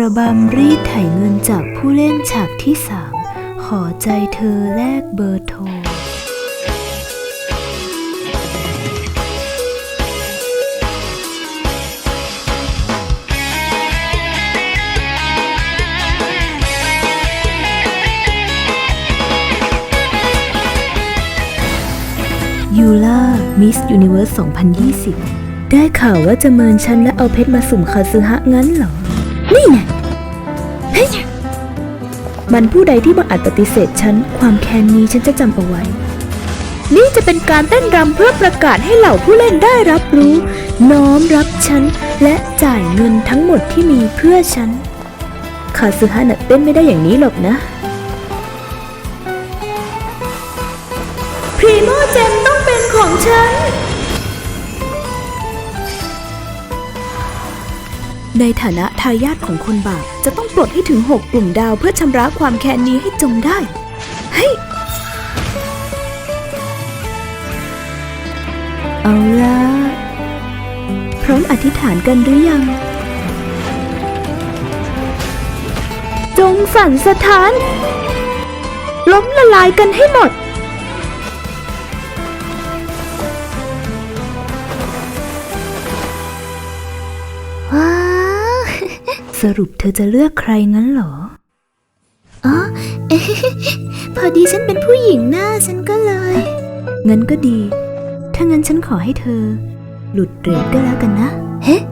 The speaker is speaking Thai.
ระบำรีดไถเงินจากผู้เล่นฉากที่สามขอใจเธอแลกเบอร์โทรยูล่ามิสยูนิเวิร์ส 2020 ได้ข่าวว่าจะเมินฉันและเอาเพชรมาสุ่มคาซึฮะงั้นเหรอ นี่ไงเฮ้ยมันผู้ใดที่บังอาจปฏิเสธฉัน ความแค้นนี้ฉันจะจำเอาไว้ นี่จะเป็นการเต้นรำเพื่อประกาศให้เหล่าผู้เล่นได้รับรู้ น้อมรับฉัน และจ่ายเงินทั้งหมดที่มีเพื่อฉันคาซึฮะน่ะเต้นไม่ได้อย่างนี้หรอกนะ พรีโมเจมต้องเป็นของฉัน ในฐานะทายาทของคนบาปจะต้องปลดให้ถึง 6 กลุ่มดาวเพื่อชำระความแค้นนี้ให้จงได้เฮ้ยเอาละพร้อมอธิษฐานกันหรือยัง จงสั่นสถาน ล้มละลายกันให้หมด สรุปเธอจะเลือกใครงั้นเหรอ อ๋อเอ๊ะพอดีฉันเป็นผู้หญิงหน้าฉันก็เลย งั้นก็ดี ถ้างั้นฉันขอให้เธอ หลุดเรทก็แล้วกันนะ เฮ้ฮะ